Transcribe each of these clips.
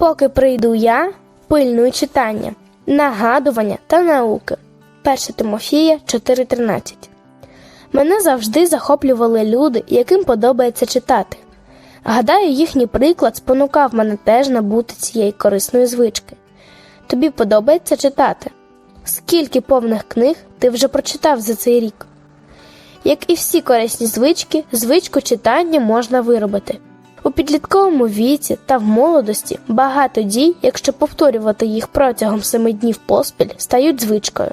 Поки прийду я, пильную читання, нагадування та науки. 1 Тимофія 4.13 Мене завжди захоплювали люди, яким подобається читати. Гадаю, їхній приклад спонукав мене теж набути цієї корисної звички. Тобі подобається читати? Скільки повних книг ти вже прочитав за цей рік? Як і всі корисні звички, звичку читання можна виробити. У підлітковому віці та в молодості багато дій, якщо повторювати їх протягом семи днів поспіль, стають звичкою.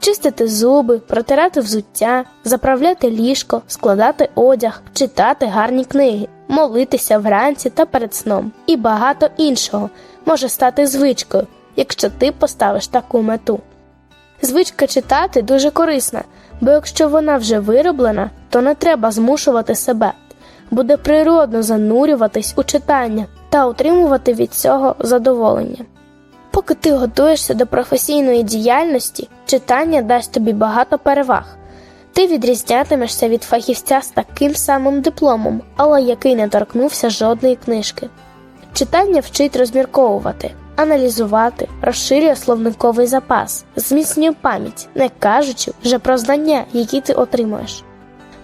Чистити зуби, протирати взуття, заправляти ліжко, складати одяг, читати гарні книги, молитися вранці та перед сном і багато іншого може стати звичкою, якщо ти поставиш таку мету. Звичка читати дуже корисна, бо якщо вона вже вироблена, то не треба змушувати себе, буде природно занурюватись у читання та отримувати від цього задоволення. Поки ти готуєшся до професійної діяльності, читання дасть тобі багато переваг. Ти відрізнятимешся від фахівця з таким самим дипломом, але який не торкнувся жодної книжки. Читання вчить розмірковувати, аналізувати, розширює словниковий запас, зміцнює пам'ять, не кажучи вже про знання, які ти отримуєш.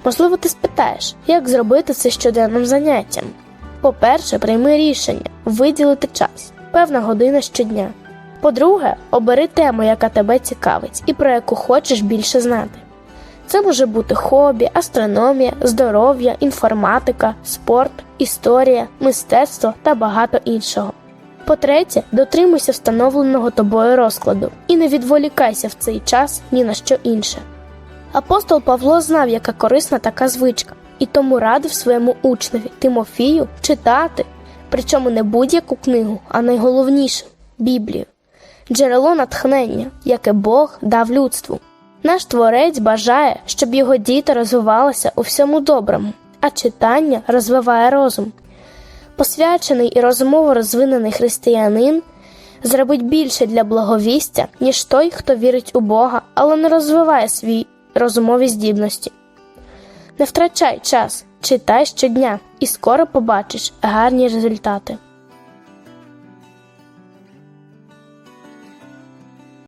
Можливо, ти спитаєш, як зробити це щоденним заняттям. По-перше, прийми рішення виділити час, певна година щодня. По-друге, обери тему, яка тебе цікавить і про яку хочеш більше знати. Це може бути хобі, астрономія, здоров'я, інформатика, спорт, історія, мистецтво та багато іншого. По-третє, дотримуйся встановленого тобою розкладу і не відволікайся в цей час ні на що інше. Апостол Павло знав, яка корисна така звичка, і тому радив своєму учневі Тимофію читати, причому не будь-яку книгу, а найголовніше Біблію, джерело натхнення, яке Бог дав людству. Наш творець бажає, щоб його діти розвивалися у всьому доброму, а читання розвиває розум. Посвячений і розумово розвинений християнин зробить більше для благовістя, ніж той, хто вірить у Бога, але не розвиває свої розумові здібності. Не втрачай час, читай щодня і скоро побачиш гарні результати.